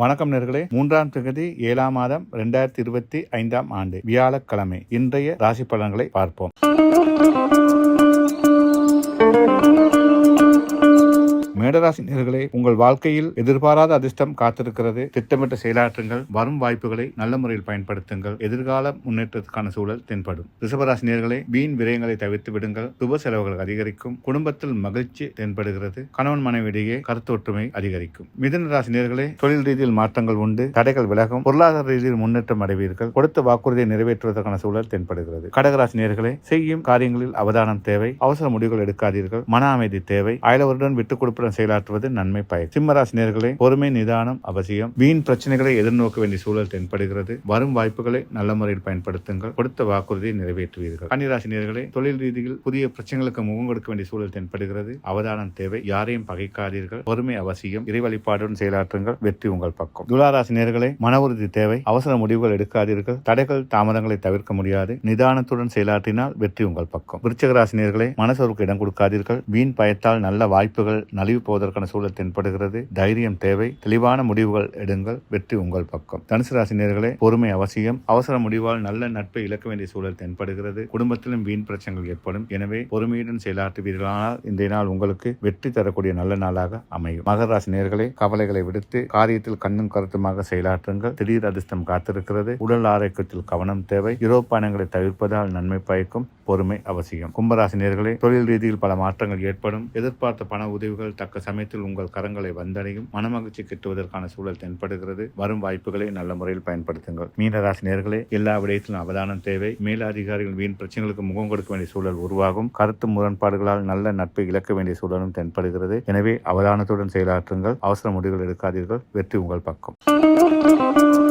வணக்கம் நேர்களே. மூன்றாம் தேதி ஏழாம் மாதம் இரண்டாயிரத்தி இருபத்தி ஐந்தாம் ஆண்டு வியாழக்கிழமை. இன்றைய ராசி பலன்களை பார்ப்போம். மேடராசி நேர்களே உங்கள் வாழ்க்கையில் எதிர்பாராத அதிர்ஷ்டம் காத்திருக்கிறது. திட்டமிட்ட செயலாற்றுங்கள் வரும் வாய்ப்புகளை நல்ல முறையில் பயன்படுத்துங்கள். எதிர்கால முன்னேற்றத்துக்கான சூழல் தென்படும். ரிஷபராசி நேர்களே வீண் விரயங்களை தவிர்த்து விடுங்கள். சுப செலவுகள் அதிகரிக்கும். குடும்பத்தில் மகிழ்ச்சி தென்படுகிறது. கணவன் மனைவியிடையே கருத்தொற்றுமை அதிகரிக்கும். மிதன ராசி நேர்களே தொழில் ரீதியில் மாற்றங்கள் உண்டு. தடைகள் விலகும். பொருளாதார ரீதியில் முன்னேற்றம் அடைவீர்கள். கொடுத்த வாக்குறுதியை நிறைவேற்றுவதற்கான சூழல் தென்படுகிறது. கடகராசி நேர்களே செய்யும் காரியங்களில் அவதானம் தேவை. அவசர முடிவுகள் எடுக்காதீர்கள். மன அமைதி தேவை. அயலவருடன் விட்டுக் கொடுப்புடன் செயலாற்றுவது நன்மை பயன். சிம்மராசினியர்களே பொறுமை நிதானம் அவசியம். வீண் பிரச்சனைகளை எதிர்நோக்க வேண்டிய சூழல் தென்படுகிறது. வரும் வாய்ப்புகளை நல்ல முறையில் பயன்படுத்துங்கள். கொடுத்த வாக்குறுதியை நிறைவேற்றுவீர்கள். கன்னிராசினியர்களே தொழில் ரீதியில் புதிய பிரச்சனைகளுக்கு முகம் கொடுக்க வேண்டிய சூழல் தென்படுகிறது. அவதானம் தேவை. யாரையும் பகைக்காதீர்கள். பொறுமை அவசியம். இறை வழிபாடுடன் செயலாற்றுங்கள். வெற்றி உங்கள் பக்கம். துளாராசினியர்களே மன உறுதி தேவை. அவசர முடிவுகள் எடுக்காதீர்கள். தடைகள் தாமதங்களை தவிர்க்க முடியாது. நிதானத்துடன் செயலாற்றினால் வெற்றி உங்கள் பக்கம். விருச்சகராசினியர்களே மனசோருக்கு இடம் கொடுக்காதீர்கள். வீண் பயத்தால் நல்ல வாய்ப்புகள் நலிவு போது போவதற்கான சூழல் தென்படுகிறது. தைரியம் தேவை. தெளிவான முடிவுகள் எடுங்கள். வெற்றி உங்கள் பக்கம். தனுசு ராசினியர்களே நேர்களே பொறுமை அவசியம். அவசர முடிவால் நல்ல நட்பை இழக்க வேண்டிய சூழல் தென்படுகிறது. குடும்பத்திலும் வீண் பிரச்சனைகள் ஏற்படும். எனவே பொறுமையுடன் செயலாற்றுவீர்களானால் இந்த நாள் உங்களுக்கு வெற்றி தரக்கூடிய நல்ல நாளாக அமையும். மகர ராசி நேர்களே கவலைகளை விடுத்து காரியத்தில் கண்ணும் கருத்துமாக செயலாற்றுங்கள். திடீர் அதிர்ஷ்டம் காத்திருக்கிறது. உடல் ஆரோக்கியத்தில் கவனம் தேவை. யூரோப்பானங்களை தவிர்ப்பதால் நன்மை பயக்கும். பொறுமை அவசியம். கும்பராசி நேர்களே தொழில் ரீதியில் பல மாற்றங்கள் ஏற்படும். எதிர்பார்த்த பண உதவிகள் தக்க சமயத்தில் உங்கள் கரங்களை வந்தடையும். மனமகிழ்ச்சி கிட்டுவதற்கான சூழல் தென்படுகிறது. வரும் வாய்ப்புகளை நல்ல முறையில் பயன்படுத்துங்கள். மீனராசி நேர்களே எல்லா விடயத்திலும் அவதானம் தேவை. மேலதிகாரிகள் வீண் பிரச்சனைகளுக்கு முகம் கொடுக்க வேண்டிய சூழல் உருவாகும். கருத்து முரண்பாடுகளால் நல்ல நட்பை இழக்க வேண்டிய சூழலும் தென்படுகிறது. எனவே அவதானத்துடன் செயலாற்றுங்கள். அவசர முடிவுகள் எடுக்காதீர்கள். வெற்றி உங்கள் பக்கம்.